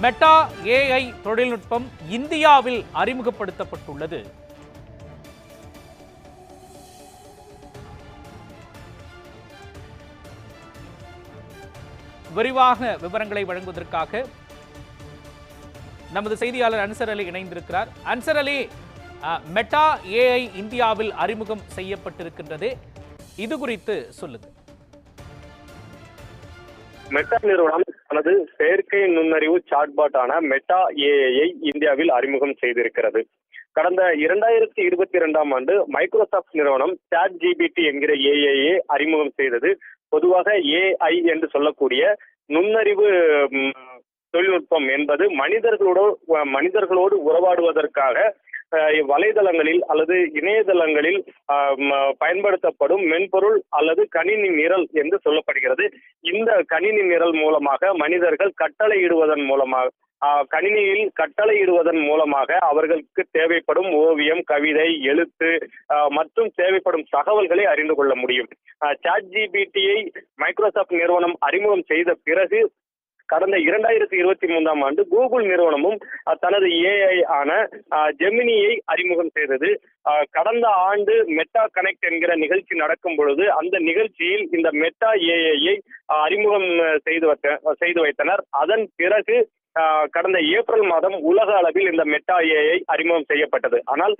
Meta AI தொழில்நுட்பம் இந்தியாவில் அறிமுகப்படுத்தப்பட்டுள்ளது. விரிவாக விவரங்களை வழங்குவதற்காக நமது செய்தியாளர் அன்சர் அலி இணைந்திருக்கிறார். அன்சர் அலி அஹ், மெட்டா ஏஐ இந்தியாவில் அறிமுகம் செய்யப்பட்டிருக்கின்றது. இது குறித்து சொல்லுங்கள். மெட்டா நிறுவனம் தனது செயற்கை நுண்ணறிவு சாட்பாட்டான மெட்டா ஏஐ இந்தியாவில் அறிமுகம் செய்திருக்கிறது. கடந்த இரண்டாயிரத்தி இருபத்தி இரண்டாம் ஆண்டு மைக்ரோசாஃப்ட் நிறுவனம் சாட் ஜிபிடி என்கிற ஏஐயை அறிமுகம் செய்தது. பொதுவாக ஏஐ என்று சொல்லக்கூடிய நுண்ணறிவு தொழில்நுட்பம் என்பது மனிதர்களோடு மனிதர்களோடு உறவாடுவதற்காக வலைதளங்களில் அல்லது இணையதளங்களில் பயன்படுத்தப்படும் மென்பொருள் அல்லது கணினி நிரல் என்று சொல்லப்படுகிறது. இந்த கணினி நிரல் மூலமாக மனிதர்கள் கட்டளையிடுவதன் மூலமாக ஆஹ், கணினியில் கட்டளையிடுவதன் மூலமாக அவர்களுக்கு தேவைப்படும் ஓவியம் கவிதை எழுத்து ஆஹ், மற்றும் தேவைப்படும் தகவல்களை அறிந்து கொள்ள முடியும். சாட் ஜிபிடியை மைக்ரோசாஃப்ட் நிறுவனம் அறிமுகம் செய்த பிறகு கடந்த இரண்டாயிரத்தி இருபத்தி மூன்றாம் ஆண்டு கூகுள் நிறுவனமும் தனது ஏஐ ஆன அஹ், ஜெமினியை அறிமுகம் செய்தது. கடந்த ஆண்டு மெட்டா கனெக்ட் என்கிற நிகழ்ச்சி நடக்கும் பொழுது அந்த நிகழ்ச்சியில் இந்த மெட்டா ஏஐயை அறிமுகம் அஹ், செய்து வைத்த செய்து வைத்தனர். அதன் பிறகு கடந்த ஏப்ரல் மாதம் உலக அளவில் இந்த மெட்டா ஏஐ அறிமுகம் செய்யப்பட்டது. ஆனால்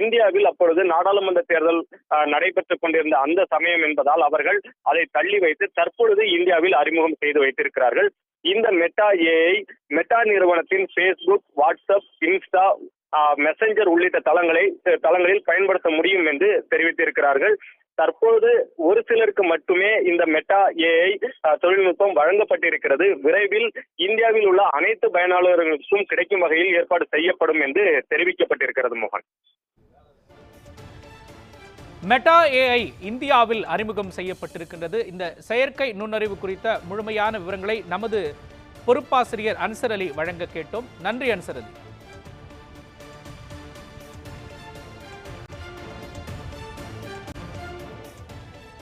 இந்தியாவில் அப்பொழுது நாடாளுமன்ற தேர்தல் நடைபெற்றுக் கொண்டிருந்த அந்த சமயம் என்பதால் அவர்கள் அதை தள்ளி வைத்து தற்பொழுது இந்தியாவில் அறிமுகம் செய்து வைத்திருக்கிறார்கள். இந்த மெட்டா ஏஐ மெட்டா நிறுவனத்தின் ஃபேஸ்புக் வாட்ஸ்அப் இன்ஸ்டா மெசஞ்சர் உள்ளிட்ட தளங்களை தளங்களில் பயன்படுத்த முடியும் என்று தெரிவித்திருக்கிறார்கள். தற்போது ஒரு சிலருக்கு மட்டுமே இந்த மெட்டா ஏஐ தொழில்நுட்பம் வழங்கப்பட்டிருக்கிறது. விரைவில் இந்தியாவில் உள்ள அனைத்து பயனாளர்களுக்கும் கிடைக்கும் வகையில் ஏற்பாடு செய்யப்படும் என்று தெரிவிக்கப்பட்டிருக்கிறது மோகன். மெட்டா ஏஐ இந்தியாவில் அறிமுகம் செய்யப்பட்டிருக்கின்றது. இந்த செயற்கை நுண்ணறிவு குறித்த முழுமையான விவரங்களை நமது பொறுப்பாசிரியர் அன்சர் அலி வழங்க கேட்டோம். நன்றி அன்சர் அலி.